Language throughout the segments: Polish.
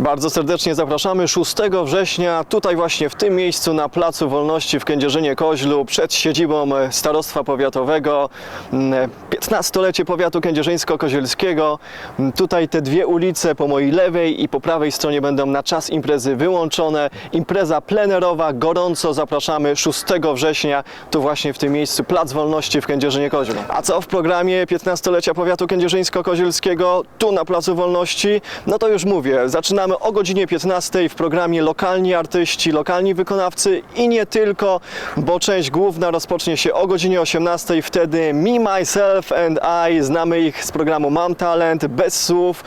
Bardzo serdecznie zapraszamy 6 września, tutaj właśnie w tym miejscu na Placu Wolności w Kędzierzynie-Koźlu, przed siedzibą Starostwa Powiatowego, mm, 15-lecie powiatu kędzierzyńsko-kozielskiego. Mm, Tutaj te dwie ulice po mojej lewej i po prawej stronie będą na czas imprezy wyłączone. Impreza plenerowa, gorąco zapraszamy 6 września, tu właśnie w tym miejscu Plac Wolności w Kędzierzynie-Koźlu. A co w programie 15-lecia powiatu kędzierzyńsko-kozielskiego, tu na Placu Wolności? No to już mówię, zaczynamy o godzinie 15 w programie lokalni artyści, lokalni wykonawcy i nie tylko, bo część główna rozpocznie się o godzinie 18, wtedy Me, Myself and I, znamy ich z programu Mam Talent, bez słów,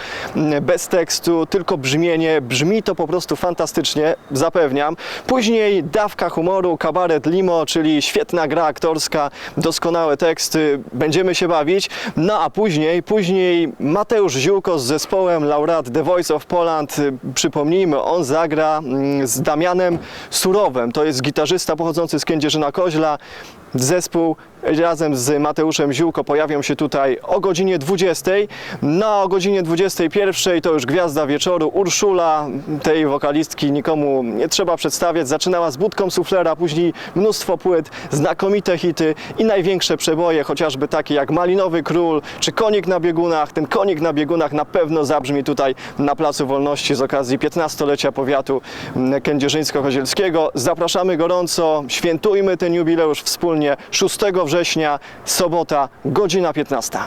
bez tekstu, tylko brzmienie, brzmi to po prostu fantastycznie, zapewniam. Później dawka humoru, kabaret limo, czyli świetna gra aktorska, doskonałe teksty, będziemy się bawić. No a później, później Mateusz Ziółko z zespołem laureat The Voice of Poland, przypomnijmy, on zagra mm, z Damianem Surowem, to jest gitarzysta pochodzący z Kędzierzyna Koźla, Zespół razem z Mateuszem Ziółko pojawią się tutaj o godzinie 20. No a o godzinie 21 to już gwiazda wieczoru Urszula, tej wokalistki nikomu nie trzeba przedstawiać. Zaczynała z budką suflera, później mnóstwo płyt, znakomite hity i największe przeboje, chociażby takie jak Malinowy Król czy Konik na biegunach. Ten konik na biegunach na pewno zabrzmi tutaj na Placu Wolności z okazji 15-lecia powiatu kędzierzyńsko-kozielskiego. Zapraszamy gorąco, świętujmy ten jubileusz wspólnie 6 września, sobota, godzina 15.